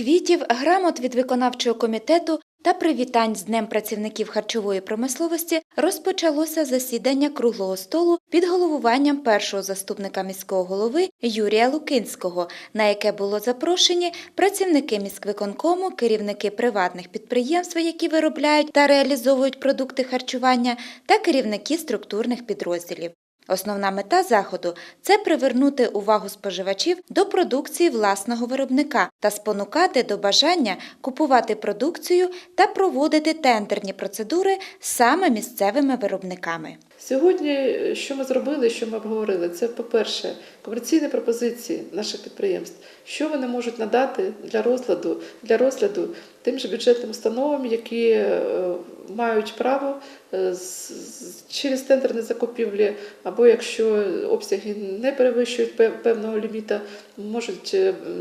Квітів, грамот від виконавчого комітету та привітань з Днем працівників харчової промисловості розпочалося засідання круглого столу під головуванням першого заступника міського голови Юрія Лукинського, на яке було запрошені працівники міськвиконкому, керівники приватних підприємств, які виробляють та реалізовують продукти харчування, та керівники структурних підрозділів. Основна мета заходу це привернути увагу споживачів до продукції власного виробника та спонукати до бажання купувати продукцію та проводити тендерні процедури саме місцевими виробниками. Сьогодні, е, що ми зробили, що ми обговорили, це, по-перше, комерційні пропозиції наших підприємств, що вони можуть надати для розгляду, для розгляду тим же бюджетним установам, які е, мають право е, через тендерні закупівлі, або якщо обсяги не перевищують певного ліміта, можуть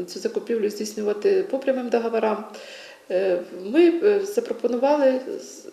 цю закупівлю здійснювати по прямим договорам. Е, Ми е, запропонували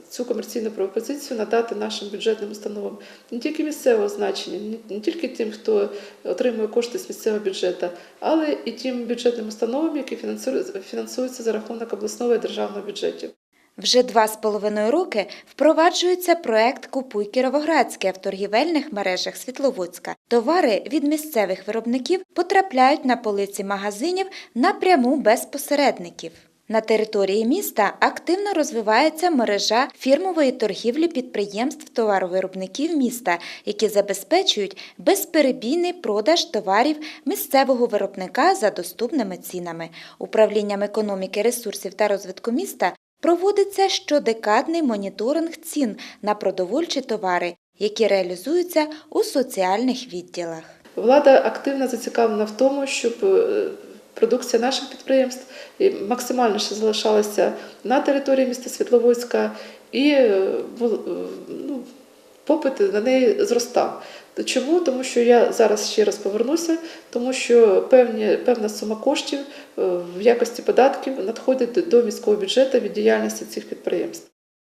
цю комерційну пропозицію надати нашим бюджетним установам не тільки місцевого значення, не- тільки тим, хто отримує кошти з місцевого бюджету, але і тим бюджетним установам, які фінансують- фінансуються за рахунок обласного і державного бюджетів. Вже два з половиною роки впроваджується проект Купуй Кіровоградське в торгівельних мережах Світловодська. Товари від місцевих виробників потрапляють на полиці магазинів напряму без посередників. На території міста активно розвивається мережа фірмової торгівлі підприємств товаровиробників міста, які забезпечують безперебійний продаж товарів місцевого виробника за доступними цінами. Управлінням економіки, ресурсів та розвитку міста проводиться щодекадний моніторинг цін на продовольчі товари, які реалізуються у соціальних відділах. Влада активно зацікавлена в тому, щоб е, продукція наших підприємств і максимально ще залишалася на території міста Світловодська і е, е, ну, попит на неї зростав. Чому? Тому що я зараз ще раз повернуся, тому що певні, певна сума коштів е, в якості податків надходить до міського бюджету від діяльності цих підприємств.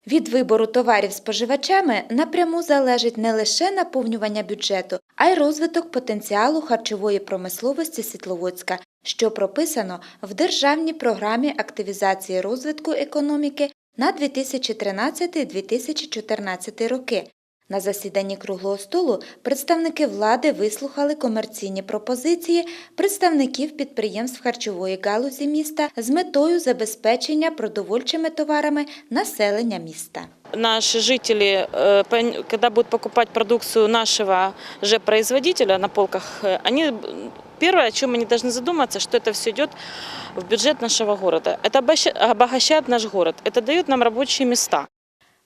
Від вибору товарів споживачами напряму залежить не лише наповнювання бюджету, а й розвиток потенціалу харчової промисловості Світловодська, що прописано в Державній програмі активізації розвитку економіки на 2013-2014 роки. На засіданні круглого столу представники влади вислухали комерційні пропозиції представників підприємств харчової галузі міста з метою забезпечення продовольчими товарами населення міста Наши жители, э, пон- когда будут покупать продукцию нашего же производителя на полках, э, они м, первое, о чем они должны задуматься, что это все идет в бюджет нашего города. Это обоща- обогащает наш город, это дает нам рабочие места.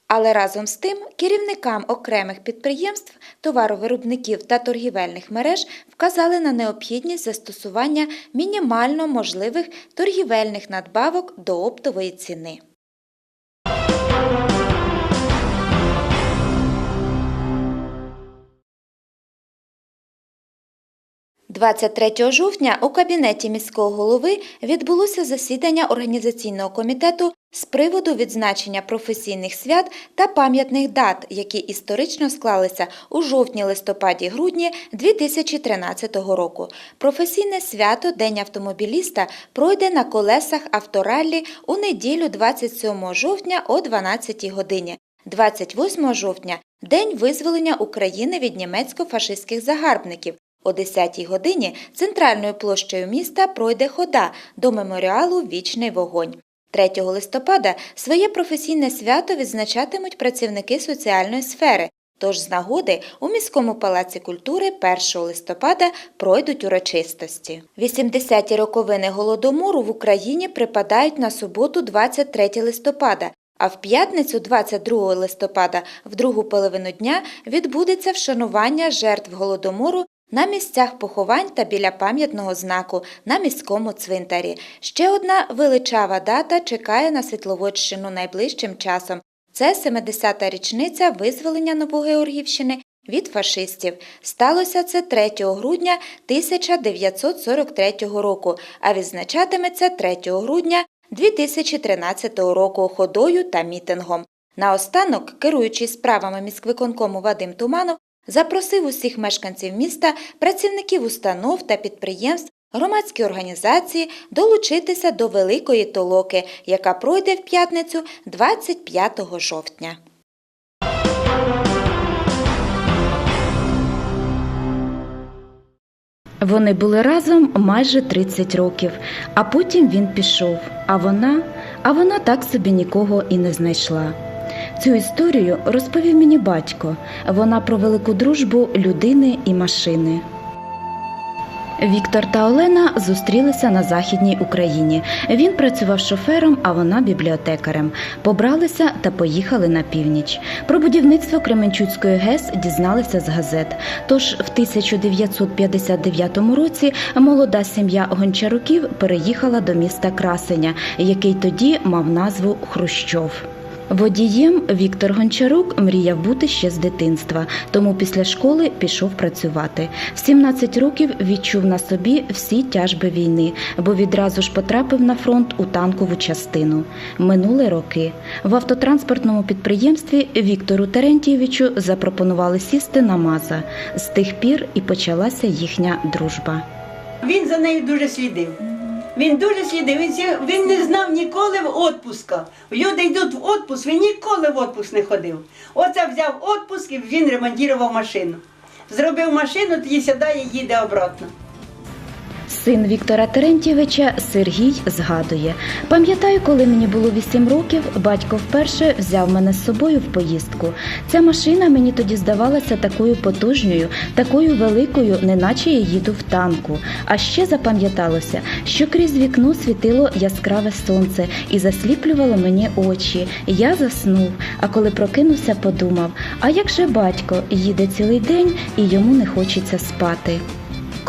Але разом з тим керівникам окремих підприємств, товаровиробників та торгівельних мереж вказали на необхідність застосування мінімально можливих торгівельних надбавок до оптової ціни. 23 жовтня у кабінеті міського голови відбулося засідання організаційного комітету з приводу відзначення професійних свят та пам'ятних дат, які історично склалися у жовтні-листопаді-грудні 2013 року. Професійне свято День автомобіліста пройде на колесах автораллі у неділю 27 жовтня о 12 годині. 28 жовтня – День визволення України від німецько-фашистських загарбників. О 10 годині центральною площею міста пройде хода до меморіалу Вічний вогонь. 3 листопада своє професійне свято відзначатимуть працівники соціальної сфери. Тож з нагоди у міському палаці культури 1 листопада пройдуть урочистості. 80-ті роковини голодомору в Україні припадають на суботу 23 листопада. А в п'ятницю, 22 листопада, в другу половину дня відбудеться вшанування жертв голодомору на місцях поховань та біля пам'ятного знаку на міському цвинтарі. Ще одна величава дата чекає на Світловодщину найближчим часом. Це 70-та річниця визволення Новогеоргівщини від фашистів. Сталося це 3 грудня 1943 року, а відзначатиметься 3 грудня 2013 року ходою та мітингом. Наостанок, керуючий справами міськвиконкому Вадим Туманов, запросив усіх мешканців міста, працівників установ та підприємств громадські організації долучитися до Великої Толоки, яка пройде в п'ятницю 25 жовтня. Вони були разом майже 30 років, а потім він пішов. А вона, а вона так собі нікого і не знайшла. Цю історію розповів мені батько. Вона про велику дружбу людини і машини. Віктор та Олена зустрілися на Західній Україні. Він працював шофером, а вона бібліотекарем. Побралися та поїхали на північ. Про будівництво Кременчуцької ГЕС дізналися з газет. Тож в 1959 році молода сім'я Гончаруків переїхала до міста Красеня, який тоді мав назву Хрущов. Водієм Віктор Гончарук мріяв бути ще з дитинства, тому після школи пішов працювати. В 17 років відчув на собі всі тяжби війни, бо відразу ж потрапив на фронт у танкову частину. Минули роки. В автотранспортному підприємстві Віктору Терентійовичу запропонували сісти на маза. З тих пір і почалася їхня дружба. Він за нею дуже слідив. Він дуже слідив. Він, він не знав ніколи в відпуска. Люди йдуть в відпуск, він ніколи в відпуск не ходив. Оце взяв відпуск і він ремонтував машину. Зробив машину, тоді сідає, їде обратно. Син Віктора Терентьєвича Сергій згадує: пам'ятаю, коли мені було 8 років, батько вперше взяв мене з собою в поїздку. Ця машина мені тоді здавалася такою потужною, такою великою, неначе я їду в танку. А ще запам'яталося, що крізь вікно світило яскраве сонце і засліплювало мені очі. Я заснув, а коли прокинувся, подумав: а як же батько їде цілий день і йому не хочеться спати.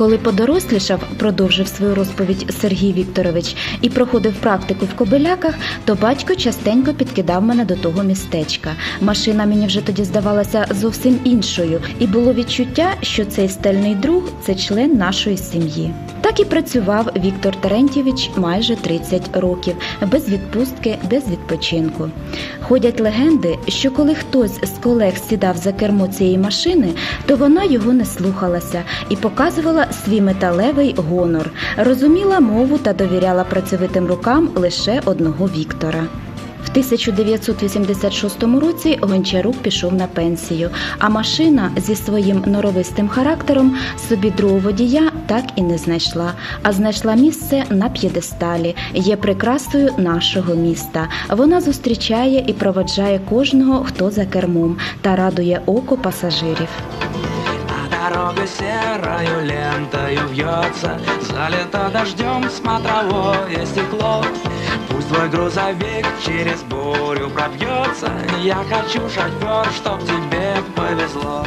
Коли подорослішав, продовжив свою розповідь Сергій Вікторович і проходив практику в Кобиляках, то батько частенько підкидав мене до того містечка. Машина мені вже тоді здавалася зовсім іншою, і було відчуття, що цей стельний друг це член нашої сім'ї. Так і працював Віктор Терентьєвич майже 30 років, без відпустки, без відпочинку. Ходять легенди, що коли хтось з колег сідав за кермо цієї машини, то вона його не слухалася і показувала свій металевий гонор, розуміла мову та довіряла працьовитим рукам лише одного Віктора. В 1986 році Гончарук пішов на пенсію, а машина зі своїм норовистим характером собі другого водія так і не знайшла, а знайшла місце на п'єдесталі, є прикрасою нашого міста. Вона зустрічає і проводжає кожного, хто за кермом, та радує око пасажирів. Дорога серою лентою вьется Залито дождем смотровое стекло Пусть твой грузовик через бурю пробьется. Я хочу, шофер, чтоб тебе повезло